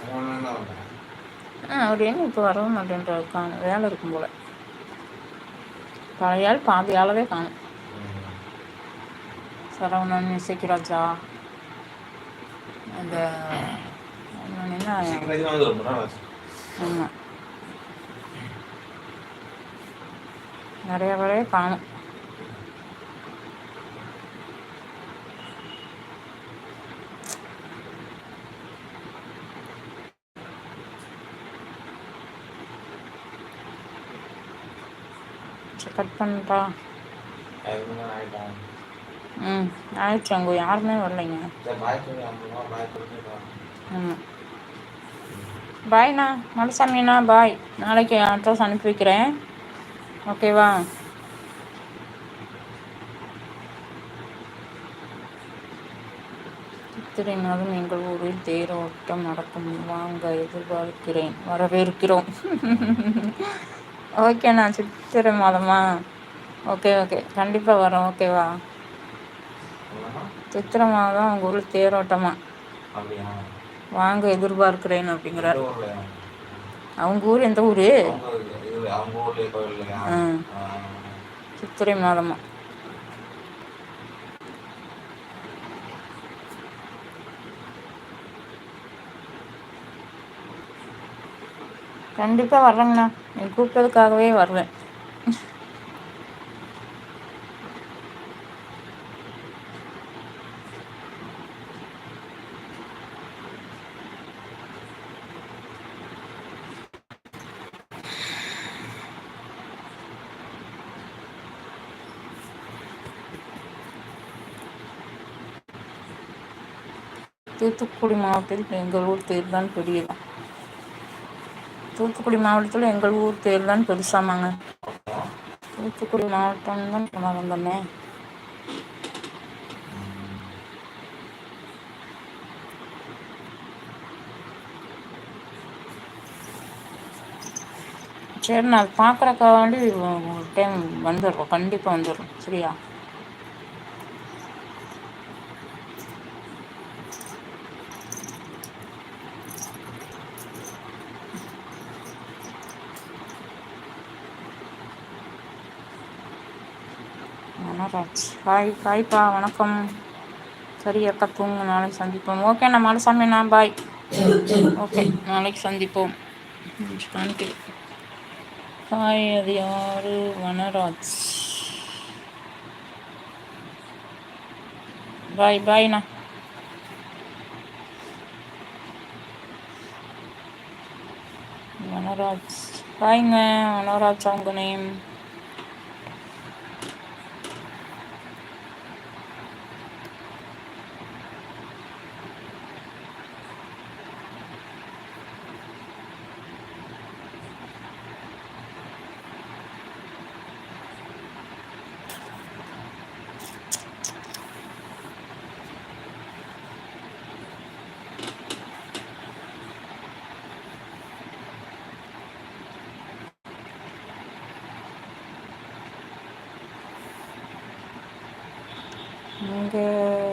அப்படின்னு ஆ அவர் இப்போ வரவும் மாட்டேன்றாரு காணும் வேலை இருக்கும் போல. பழையால் ஆள் பாதி ஆளவே காணும். சரவணன் இசைக்கிராஜா அந்த ஆமாம் நிறைய பேரே காணும். கட் பண்ணிட்டா. ம் ஆயிடுச்சு அங்கே யாருமே வரலைங்க. பாய் ஆமாம் பாய்ண்ணா மலசாமிண்ணா பாய். நாளைக்கு அட்ரஸ் அனுப்பி வைக்கிறேன். ஓகேவா? சித்திரை மாதம் எங்கள் ஊரில் தேரோட்டம் நடக்கும். வாங்க எதிர்பார்க்கிறேன். வரவேற்கிறோம். ஓகேண்ணா சித்திரை மாதமா? ஓகே ஓகே கண்டிப்பாக வரோம். ஓகேவா சித்திரை மாதம் உங்கள் ஊரில் தேரோட்டமா? அப்படியா? வாங்க எதிர்பார்க்கிறேன் அப்படிங்கிறார்? அவங்க ஊர் எந்த ஊர். சித்திரை மாதமா. கண்டிப்பாக வர்றேங்கண்ணா. நீ கூப்பிட்டதுக்காகவே வருவேன் தூத்துக்குடி மாவட்டத்தில் எங்கள் ஊர் தேர்தான் பெரியதான் தூத்துக்குடி மாவட்டத்தில் எங்கள் ஊர் தேர் தான் பெருசாமாங்க. தூத்துக்குடி மாவட்டம் தான் சொன்னாங்க சரி நான் பார்க்குறக்காக வேண்டி ஒரு டைம் வந்துடுறோம். கண்டிப்பாக வந்துடுறோம். சரியா? மனராஜ். ஹாய் ஹாய்ப்பா வணக்கம். சரி அக்கா தூங்கு நாளைக்கு சந்திப்போம். ஓகே நான் மலசாமி நான் பாய் ஓகே நாளைக்கு சந்திப்போம். நன்றி ஹாய் அது யாரு? வனராஜ் பாய் பாய்ண்ணா வனராஜ் பாய்ங்க வனராஜ் அவங்க நேம் なん。